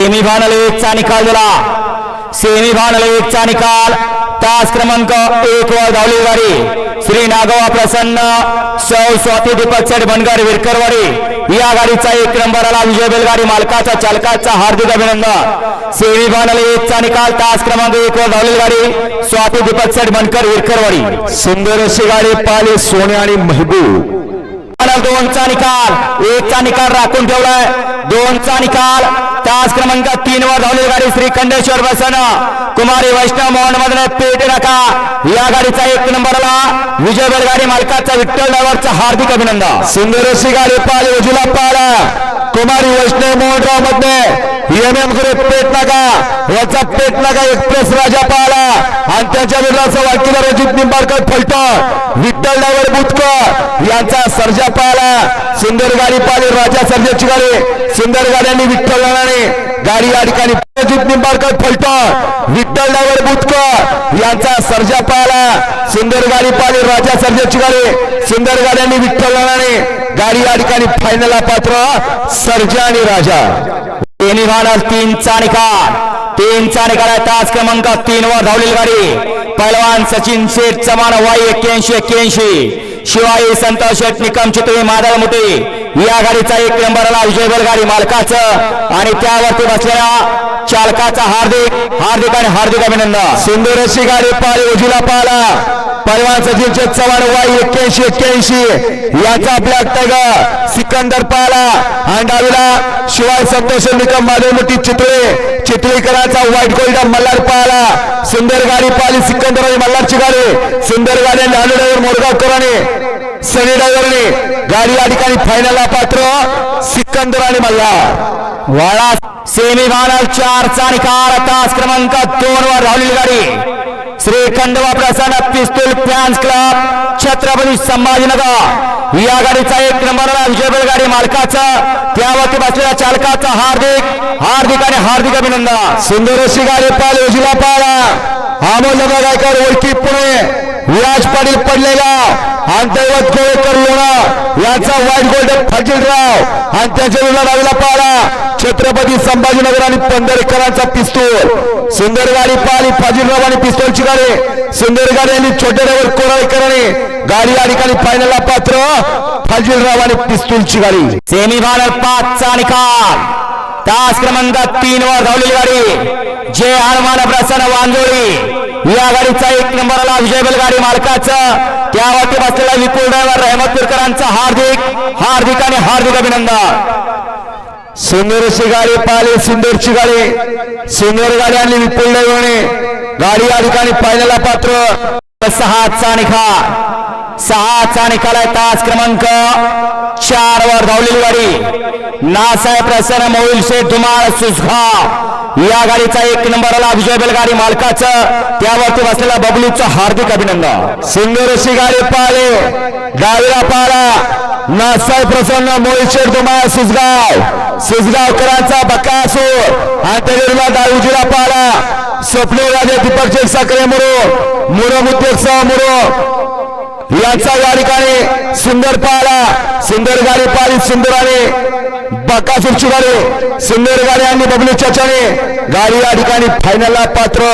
Semi final एकचा निकाल दिला semi final एकचा निकाल. तास क्रमांक एक वर धावली गाडी श्री नागोबा प्रसन्न सौ स्वाती दीपक सेठ बनकर विरकरवाडी. या गाडीचा एक नंबर आला. विजय बैलगाडी मालकाचा चालकाचा हार्दिक अभिनंदन. सेमी फायनल एकचा निकाल. तास क्रमांक एक वर धावलेली गाडी स्वाती दीपक सेठ बनकर विरकरवाडी. सुंदर अशी गाडी पाहिली सोने आणि महबूब. दोनचा निकाल. एकचा निकाल राखून ठेवलाय. दोनचा निकाल. तास क्रमांक तीन वर धावलेली गाडी श्री खंडेश्वर बसन. कुमारी वैष्णव मोहन मधले पेट नका. या गाडीचा एक नंबरला विजय बैलगाडी मालकाचा विठ्ठल ड्रायव्हरचा हार्दिक अभिनंदन. सुंदर अशी गाडी पाहिली उजूला पाहिला. कुमारी वैष्णव मोहनरावमध्ये एम एम पेट नका. याचा पेट नाका. एक्सप्रेस राजा पाहिला आणि त्याच्या विरोधाचा वाकीला रजित निंबाळकर फलटण. विठ्ठल डावर बुतकर यांचा सर्जा पाहिला सुंदर गाडी पाहिली राजा सर्जाची गाडी सुंदर गाड्यांनी विठ्ठल नानाने गाडी या ठिकाणी रजित निंबाळकर फलटण. विठ्ठल डावर बुतकर यांचा सर्जा पाहिला सुंदर गाडी पाहिली राजा सर्जाची गाडी सुंदर गाड्यांनी विठ्ठल नानाने गाडी या ठिकाणी फायनलला पात्र सर्जा आणि राजा. सेमी भानस तीनचा निकाल तीनचा निकाल आहे तास क्रमांक तीन वर धावलेली गाडी. पैलवान सचिन शेठ चव्हाण वाई एक्क्याऐंशी एक्क्याऐंशी. शिवाई संतोष शेठ निकम चितळी माधव मुठे या गाडीचा एक नंबरला विजय बैलगाडी मालकाचं. आणि त्यावरती बसलेल्या चालकाचा हार्दिक हार्दिक आणि हार्दिक अभिनंदन. सुंदर अशी गाडी पाळी उजूला पाला पैलवान सचिनचे चव्हाण वाई एक्क्याऐंशी एक्क्याऐंशी. याचा ब्लॅक टायगर सिकंदर पाला. आणि शिवाय संतोष निकम माधवमुठी चितळे. चितळीकरांचा व्हाईट गोल्ड मल्हार पाला. सुंदर गाडी पाहिली सिकंदर आणि मल्हारची गाडी. सुंदर गाडी लालू ड्रायव्हर मोरगावकरांनी सनी डायव्हरने गाडी या ठिकाणी फायनलला पात्र. सिकंदर आणि मल्हार. वाळा सेमी फायनल चारचा निकाल तास क्रमांक दोन वर धावलेली गाडी. श्री खंडवा प्रसन्न पिस्तूल फॅन्स क्लब छत्रपती संभाजीनगर. या गाडीचा एक नंबर विजय गाडी मालकाचा त्यावरती बसलेल्या चालकाचा हार्दिक हार्दिक आणि हार्दिक अभिनंदन. सुंदर अशी गाडी पाहिली उजला पाहिला अमोल गायकर ओळखी पुणे विराज पाटील पडलेला आणि दैवत गोळेकर लोणा यांचा व्हाईट गोल्ड फजीलराव आणि त्याच्या विरोधात डावीला पाहिला छत्रपती संभाजीनगर आणि पंधरेकरांचा पिस्तूल. सुंदर गाडी पाहिली फाजीलराव आणि पिस्तूलची गाडी. सुंदर गाडी आणि छोटे ड्रायव्हर कोराळेकरांनी गाडी या ठिकाणी फायनलला पात्र फाजीलराव आणि पिस्तूलची गाडी. सेमी फायनल पाचचा निकाल. तास क्रमांक तीन वर धावलेली गाडी. जे हनुमान प्रसन्न वांजोळी. या गाडीचा एक नंबरला विजय बैलगाडी मालकाचं. त्यावरती बसलेला विपुल ड्रायव्हर रहमत पिरकरांचा हार्दिक हार्दिक आणि हार्दिक अभिनंदन. सिंदूरची गाडी पाहिली सुंदरची गाडी. सिंदूर गाडी आणली विपुल ड्रायव्हरने. गाडी या ठिकाणी पाहिलेला पात्र. सहाचा निकाल सहाचा निकाल आहे तास क्रमांक चार वर धावलेली गाडी. नासाहेब प्रसन्न मोहिल शेठ धुमाळ सुसगाव या गाडीचा एक नंबरला विजय बैलगाडी मालकाचं त्यावरती बसलेल्या बबलूचं हार्दिक अभिनंदन. सिंगरशी अशी गाडी पाहिली डावीला पाहिला नासाई प्रसन्न मोहिशेठ दुमाळ सुसगाव सुसगावकरांचा बकासूर. आणि त्याच्या डावीजीला पाहिला स्वप्ने राजे दीपक शेठ साखरे मुरो. मुरो उद्योग सह मुरो. यांचा या ठिकाणी सुंदर पाहिला सुंदर गाडी पाहिली सुंदर आणि बकासूरची गाडी सुंदर गाडी आणि बबलू चाचाने गाडी या ठिकाणी फायनलला पात्र.